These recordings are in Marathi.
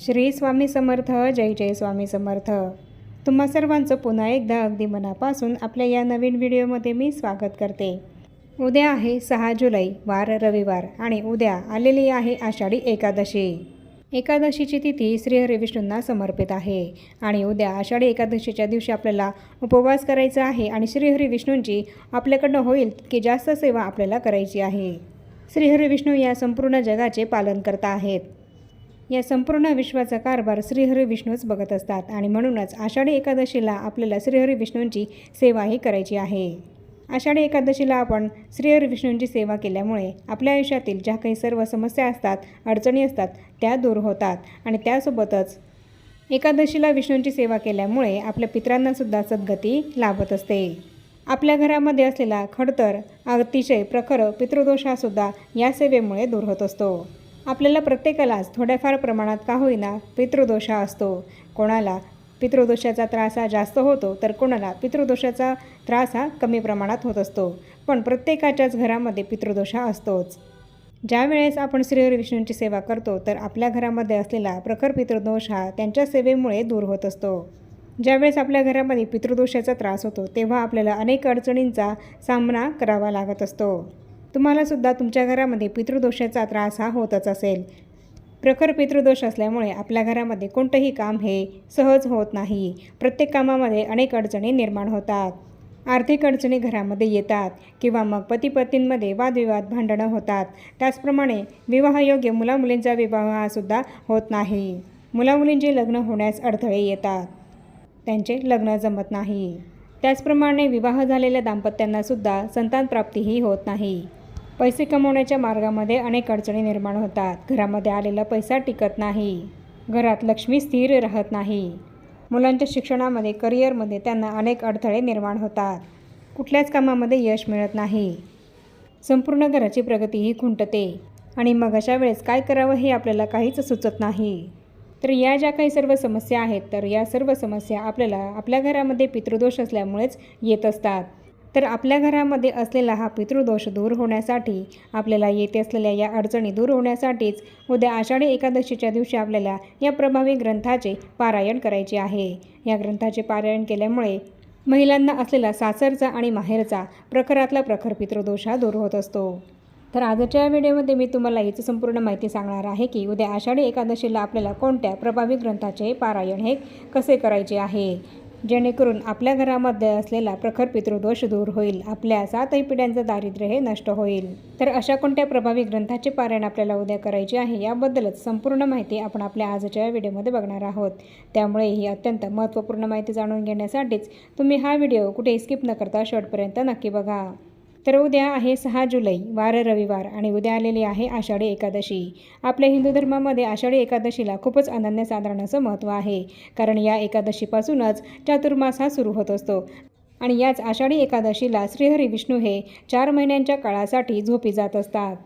श्री स्वामी समर्थ जय जय स्वामी समर्थ. तुम्हा सर्वांचं पुन्हा एकदा अगदी मनापासून आपल्या या नवीन व्हिडिओमध्ये मी स्वागत करते. उद्या आहे सहा जुलै वार रविवार आणि उद्या आलेली आहे आषाढी एकादशी. एकादशीची तिथी श्रीहरिविष्णूंना समर्पित आहे आणि उद्या आषाढी एकादशीच्या दिवशी आपल्याला उपवास करायचा आहे आणि श्रीहरी विष्णूंची आपल्याकडनं होईल की जास्त सेवा आपल्याला करायची आहे. श्रीहरी विष्णू या संपूर्ण जगाचे पालन करता आहेत. या संपूर्ण विश्वाचा कारभार श्रीहरी विष्णूच बघत असतात आणि म्हणूनच आषाढी एकादशीला आपल्याला श्रीहरी विष्णूंची सेवाही करायची आहे. आषाढी एकादशीला आपण श्रीहरी विष्णूंची सेवा केल्यामुळे आपल्या आयुष्यातील ज्या काही सर्व समस्या असतात अडचणी असतात त्या दूर होतात आणि त्यासोबतच एकादशीला विष्णूंची सेवा केल्यामुळे आपल्या पित्रांनासुद्धा सद्गती लाभत असते. आपल्या घरामध्ये असलेला खडतर अतिशय प्रखर पितृदोष हा सुद्धा या सेवेमुळे दूर होत असतो. आपल्याला प्रत्येकालाच थोड्याफार प्रमाणात का होईना पितृदोष असतो. कोणाला पितृदोषाचा त्रास हा जास्त होतो तर कोणाला पितृदोषाचा त्रास हा कमी प्रमाणात होत असतो. पण प्रत्येकाच्याच घरामध्ये पितृदोष हा असतोच. ज्या वेळेस आपण श्रीहरी विष्णूंची सेवा करतो तर आपल्या घरामध्ये असलेला प्रखर पितृदोष हा त्यांच्या सेवेमुळे दूर होत असतो. ज्यावेळेस आपल्या घरामध्ये पितृदोषाचा त्रास होतो तेव्हा आपल्याला अनेक अडचणींचा सामना करावा लागत असतो. तुम्हालासुद्धा तुमच्या घरामध्ये पितृदोषाचा त्रास हा होतच असेल. प्रखर पितृदोष असल्यामुळे आपल्या घरामध्ये कोणतंही काम हे सहज होत नाही. प्रत्येक कामामध्ये अनेक अडचणी निर्माण होतात. आर्थिक अडचणी घरामध्ये येतात किंवा मग पती पत्नींमध्ये वादविवाद भांडणं होतात. त्याचप्रमाणे विवाहयोग्य मुलामुलींचा विवाह हा सुद्धा होत नाही. मुलामुलींचे लग्न होण्यास अडथळे येतात. त्यांचे लग्न जमत नाही. त्याचप्रमाणे विवाह झालेल्या दाम्पत्यांनासुद्धा संतान प्राप्तीही होत नाही. पैसे कमवण्याच्या मार्गामध्ये अनेक अडचणी निर्माण होतात. घरामध्ये आलेला पैसा टिकत नाही. घरात लक्ष्मी स्थिर राहत नाही. मुलांच्या शिक्षणामध्ये करिअरमध्ये त्यांना अनेक अडथळे निर्माण होतात. कुठल्याच कामामध्ये यश मिळत नाही. संपूर्ण घराची प्रगतीही खुंटते. आणि मग अशा वेळेस काय करावं हे आपल्याला काहीच सुचत नाही. तर या ज्या काही सर्व समस्या आहेत तर या सर्व समस्या आपल्याला आपल्या घरामध्ये पितृदोष असल्यामुळेच येत असतात. तर आपल्या घरामध्ये असलेला हा पितृदोष दूर होण्यासाठी आपल्याला येते असलेल्या या अडचणी दूर होण्यासाठीच उद्या आषाढी एकादशीच्या दिवशी आपल्याला या प्रभावी ग्रंथाचे पारायण करायचे आहे. या ग्रंथाचे पारायण केल्यामुळे महिलांना असलेला सासरचा आणि माहेरचा प्रखरातला प्रखर पितृदोष हा दूर होत असतो. तर आजच्या व्हिडिओमध्ये मी तुम्हाला याची संपूर्ण माहिती सांगणार आहे की उद्या आषाढी एकादशीला आपल्याला कोणत्या प्रभावी ग्रंथाचे पारायण हे कसे करायचे आहे. जेणेकरून आपल्या घरामध्ये असलेला प्रखर पितृदोष दूर होईल. आपल्या सातही पिढ्यांचं दारिद्र्य हे नष्ट होईल. तर अशा कोणत्या प्रभावी ग्रंथाचे पारायण आपल्याला उद्या करायचे आहे याबद्दलच संपूर्ण माहिती आपण आपल्या आजच्या व्हिडिओमध्ये बघणार आहोत. त्यामुळे ही अत्यंत महत्त्वपूर्ण माहिती जाणून घेण्यासाठीच तुम्ही हा व्हिडिओ कुठे स्किप न करता शेवटपर्यंत नक्की बघा. तर उद्या आहे सहा जुलै वार रविवार आणि उद्या आलेली आहे आषाढी एकादशी. आपल्या हिंदू धर्मामध्ये आषाढी एकादशीला खूपच अनन्यसाधारण असं महत्त्व आहे. कारण या एकादशीपासूनच चातुर्मास हा सुरू होत असतो. आणि याच आषाढी एकादशीला श्रीहरी विष्णू हे चार महिन्यांच्या काळासाठी झोपी जात असतात.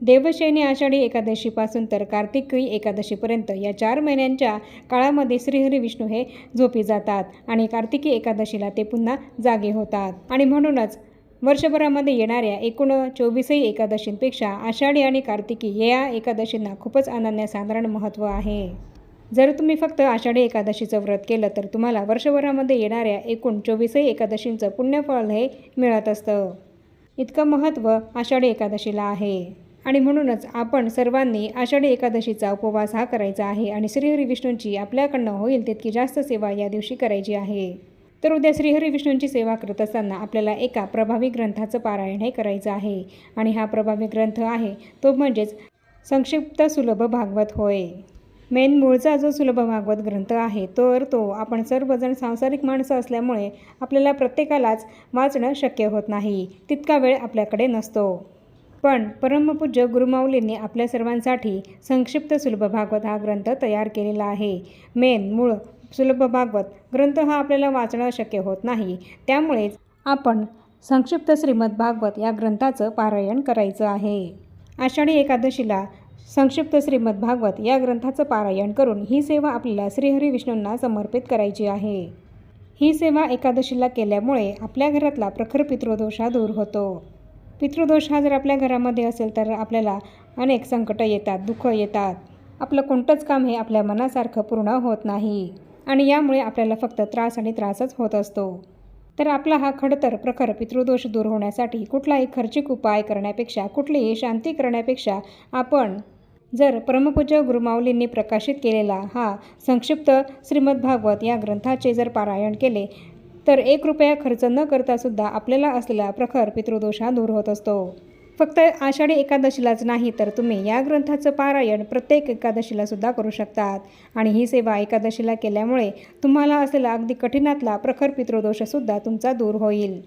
देवशयनी आषाढी एकादशीपासून तर कार्तिकी एकादशीपर्यंत या चार महिन्यांच्या काळामध्ये श्रीहरी विष्णू हे झोपी जातात आणि कार्तिकी एकादशीला ते पुन्हा जागे होतात. आणि म्हणूनच वर्षभरामध्ये येणाऱ्या एकूण चोवीसही एकादशींपेक्षा आषाढी आणि कार्तिकी या एकादशींना खूपच अनन्यसाधारण महत्त्व आहे. जर तुम्ही फक्त आषाढी एकादशीचं व्रत केलं तर तुम्हाला वर्षभरामध्ये येणाऱ्या एकूण चोवीसही एकादशींचं पुण्यफळ हे मिळत असतं. इतकं महत्त्व आषाढी एकादशीला आहे. आणि म्हणूनच आपण सर्वांनी आषाढी एकादशीचा उपवास हा करायचा आहे आणि श्रीहरी विष्णूंची आपल्याकडनं होईल तितकी जास्त सेवा या दिवशी करायची आहे. तर उद्या श्रीहरी विष्णूंची सेवा करत असताना आपल्याला एका प्रभावी ग्रंथाचं पारायण हे करायचं आहे. आणि हा प्रभावी ग्रंथ आहे तो म्हणजेच संक्षिप्त सुलभ भागवत होय. मेन मूळचा जो सुलभ भागवत ग्रंथ आहे तर तो आपण सर्वजण सांसारिक माणसं असल्यामुळे आपल्याला प्रत्येकालाच वाचणं शक्य होत नाही तितका वेळ आपल्याकडे नसतो. पण परमपूज्य गुरुमाऊलींनी आपल्या सर्वांसाठी संक्षिप्त सुलभ भागवत हा ग्रंथ तयार केलेला आहे. मेन मूळ सुलभ भागवत ग्रंथ हा आपल्याला वाचणं शक्य होत नाही. त्यामुळेच आपण संक्षिप्त श्रीमद भागवत या ग्रंथाचं पारायण करायचं आहे. आषाढी एकादशीला संक्षिप्त श्रीमद भागवत या ग्रंथाचं पारायण करून ही सेवा आपल्याला श्रीहरी विष्णूंना समर्पित करायची आहे. ही सेवा एकादशीला केल्यामुळे आपल्या घरातला प्रखर पितृदोष हा दूर होतो. पितृदोष हा जर आपल्या घरामध्ये असेल तर आपल्याला अनेक संकटं येतात दुःख येतात. आपलं कोणतंच काम हे आपल्या मनासारखं पूर्ण होत नाही. आणि यामुळे आपल्याला फक्त त्रास आणि त्रासच होत असतो. तर आपला हा खडतर प्रखर पितृदोष दूर होण्यासाठी कुठलाही खर्चिक उपाय करण्यापेक्षा कुठलीही शांती करण्यापेक्षा आपण जर परमपूज्य गुरुमाऊलींनी प्रकाशित केलेला हा संक्षिप्त श्रीमद्भागवत या ग्रंथाचे जर पारायण केले तर एक रुपया खर्च न करता सुद्धा आपल्याला असलेला प्रखर पितृदोष हा दूर होत असतो. फक्त आषाढी एकादशीलाच नाही तर तुम्ही या ग्रंथाचं पारायण प्रत्येक एकादशीला सुद्धा करू शकतात. आणि ही सेवा एकादशीला केल्यामुळे तुम्हाला असलेला अगदी कठीणातला प्रखर पितृदोषसुद्धा तुमचा दूर होईल.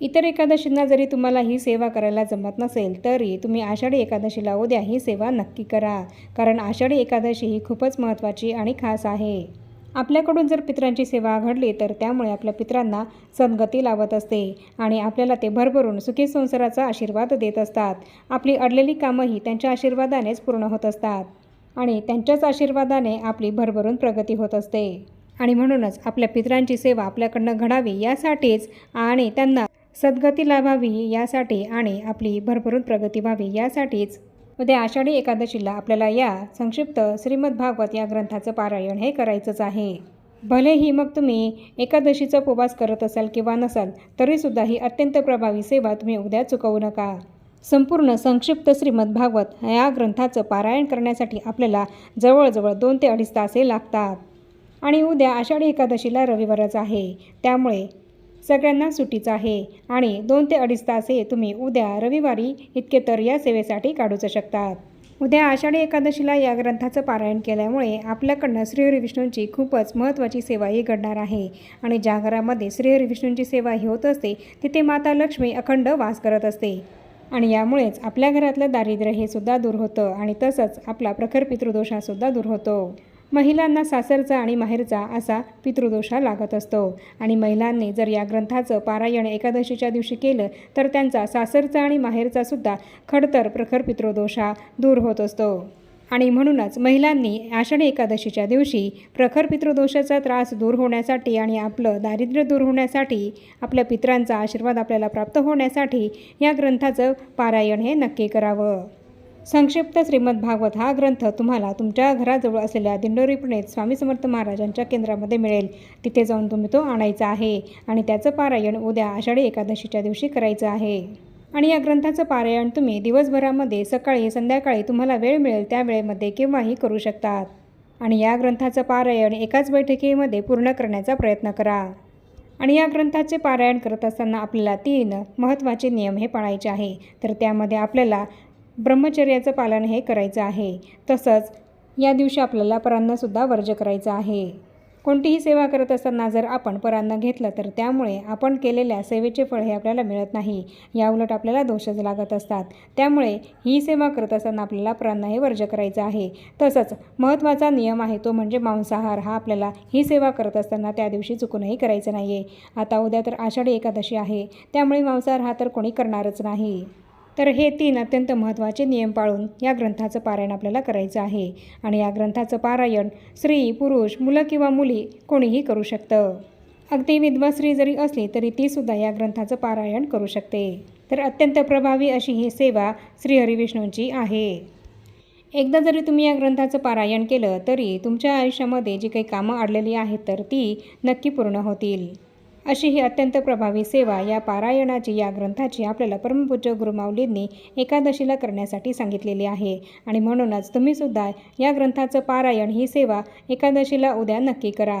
इतर एकादशींना जरी तुम्हाला ही सेवा करायला जमत नसेल तरी तुम्ही आषाढी एकादशीला उद्या ही सेवा नक्की करा. कारण आषाढी एकादशी ही खूपच महत्त्वाची आणि खास आहे. आपल्याकडून जर पितरांची सेवा घडली तर त्यामुळे आपल्या पित्रांना सद्गती लावत असते आणि आपल्याला ते भरभरून सुखी संसाराचा आशीर्वाद देत असतात. आपली अडलेली कामंही त्यांच्या आशीर्वादानेच पूर्ण होत असतात आणि त्यांच्याच आशीर्वादाने आपली भरभरून प्रगती होत असते. आणि म्हणूनच आपल्या पित्रांची सेवा आपल्याकडनं घडावी यासाठीच आणि त्यांना सद्गती लाभावी यासाठी आणि आपली भरभरून प्रगती व्हावी यासाठीच उद्या आषाढी एकादशीला आपल्याला या संक्षिप्त श्रीमद्भागवत या ग्रंथाचं पारायण हे करायचंच आहे. भलेही मग तुम्ही एकादशीचा उपवास करत असाल किंवा नसाल तरीसुद्धा ही अत्यंत प्रभावी सेवा तुम्ही उद्या चुकवू नका. संपूर्ण संक्षिप्त श्रीमद्भागवत या ग्रंथाचं पारायण करण्यासाठी आपल्याला जवळजवळ दोन ते अडीच तासे लागतात. आणि उद्या आषाढी एकादशीला रविवारच आहे. त्यामुळे सगळ्यांना सुट्टीच आहे. आणि दोन ते अडीच तास हे तुम्ही उद्या रविवारी इतके तर या सेवेसाठी काढूच शकतात. उद्या आषाढी एकादशीला या ग्रंथाचं पारायण केल्यामुळे आपल्याकडनं श्रीहरी विष्णूंची खूपच महत्त्वाची सेवा ही घडणार आहे. आणि ज्या घरामध्ये श्रीहरी विष्णूंची सेवा ही होत असते तिथे माता लक्ष्मी अखंड वास करत असते. आणि यामुळेच आपल्या घरातलं दारिद्र्य हे सुद्धा दूर होतं आणि तसंच आपला प्रखर पितृदोषासुद्धा दूर होतो. महिलांना सासरचा आणि माहेरचा असा पितृदोषा लागत असतो. आणि महिलांनी जर या ग्रंथाचं पारायण एकादशीच्या दिवशी केलं तर त्यांचा सासरचा आणि माहेरचा सुद्धा खडतर प्रखर पितृदोषा दूर होत असतो. आणि म्हणूनच महिलांनी आषाढी एकादशीच्या दिवशी प्रखर पितृदोषाचा त्रास दूर होण्यासाठी आणि आपलं दारिद्र्य दूर होण्यासाठी आपल्या पित्रांचा आशीर्वाद आपल्याला प्राप्त होण्यासाठी या ग्रंथाचं पारायण हे नक्की करावं. संक्षिप्त श्रीमद भागवत हा ग्रंथ तुम्हाला तुमच्या घराजवळ असलेल्या दिंडोरी पुणेत स्वामी समर्थ महाराजांच्या केंद्रामध्ये मिळेल. तिथे जाऊन तुम्ही तो आणायचा आहे आणि त्याचं पारायण उद्या आषाढी एकादशीच्या दिवशी करायचं आहे. आणि या ग्रंथाचं पारायण तुम्ही दिवसभरामध्ये सकाळी संध्याकाळी तुम्हाला वेळ मिळेल त्या वेळेमध्ये केव्हाही करू शकतात. आणि या ग्रंथाचं पारायण एकाच बैठकीमध्ये पूर्ण करण्याचा प्रयत्न करा. आणि या ग्रंथाचे पारायण करत असताना आपल्याला तीन महत्त्वाचे नियम हे पाळायचे आहे. तर त्यामध्ये आपल्याला ब्रह्मचर्याचं पालन हे करायचं आहे. तसंच या दिवशी आपल्याला परांनासुद्धा वर्ज करायचं आहे. कोणतीही सेवा करत असताना जर आपण परांना घेतलं तर त्यामुळे आपण केलेल्या सेवेचे फळ हे आपल्याला मिळत नाही. याउलट आपल्याला दोषच लागत असतात. त्यामुळे ही सेवा करत असताना आपल्याला परांना हे वर्ज करायचं आहे. तसंच महत्त्वाचा नियम आहे तो म्हणजे मांसाहार. हा आपल्याला ही सेवा करत असताना त्या दिवशी चुकूनही करायचं नाही आहे आता उद्या तर आषाढी एकादशी आहे. त्यामुळे मांसाहार हा तर कोणी करणारच नाही. तर हे तीन अत्यंत महत्त्वाचे नियम पाळून या ग्रंथाचं पारायण आपल्याला करायचं आहे. आणि या ग्रंथाचं पारायण स्त्री पुरुष मुलं किंवा मुली कोणीही करू शकतं. अगदी विधवा स्त्री जरी असली तरी तीसुद्धा या ग्रंथाचं पारायण करू शकते. तर अत्यंत प्रभावी अशी ही सेवा श्रीहरिविष्णूंची आहे. एकदा जरी तुम्ही या ग्रंथाचं पारायण केलं तरी तुमच्या आयुष्यामध्ये जी काही कामं अडलेली आहेत तर ती नक्की पूर्ण होतील. अशी ही अत्यंत प्रभावी सेवा या पारायणाची या ग्रंथाची आपल्याला परमपूज्य गुरुमाऊलींनी एकादशीला करण्यासाठी सांगितलेली आहे. आणि म्हणूनच तुम्हीसुद्धा या ग्रंथाचं पारायण ही सेवा एकादशीला उद्या नक्की करा.